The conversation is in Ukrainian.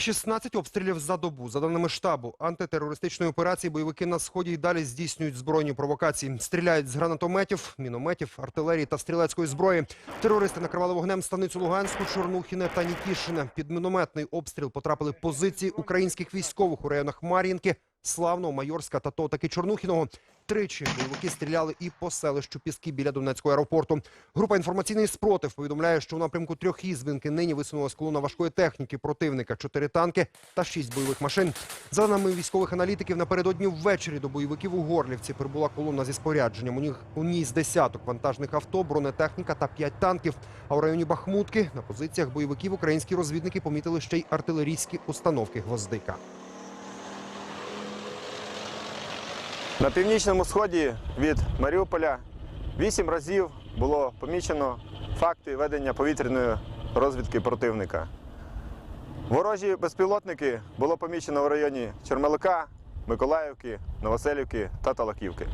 16 обстрілів за добу. За даними штабу антитерористичної операції, бойовики на сході й далі здійснюють збройні провокації. Стріляють з гранатометів, мінометів, артилерії та стрілецької зброї. Терористи накривали вогнем станицю Луганську, Чорнухіне та Нікішине. Під мінометний обстріл потрапили позиції українських військових у районах Мар'їнки, Славного, Майорська та Тотаки Чорнухіного. Тричі бойовики стріляли і по селищу Піски біля Донецького аеропорту. Група інформаційний спротив повідомляє, що у напрямку трьох ізвінки нині висунулась колона важкої техніки противника, чотири танки та шість бойових машин. За даними військових аналітиків, напередодні ввечері до бойовиків у Горлівці прибула колона зі спорядженням. У них у ній з десяток вантажних авто, бронетехніка та п'ять танків. А у районі Бахмутки на позиціях бойовиків українські розвідники помітили ще й артилерійські установки гвоздика. На північному сході від Маріуполя вісім разів було помічено факти ведення повітряної розвідки противника. Ворожі безпілотники було помічено в районі Чермелика, Миколаївки, Новоселівки та Талаківки.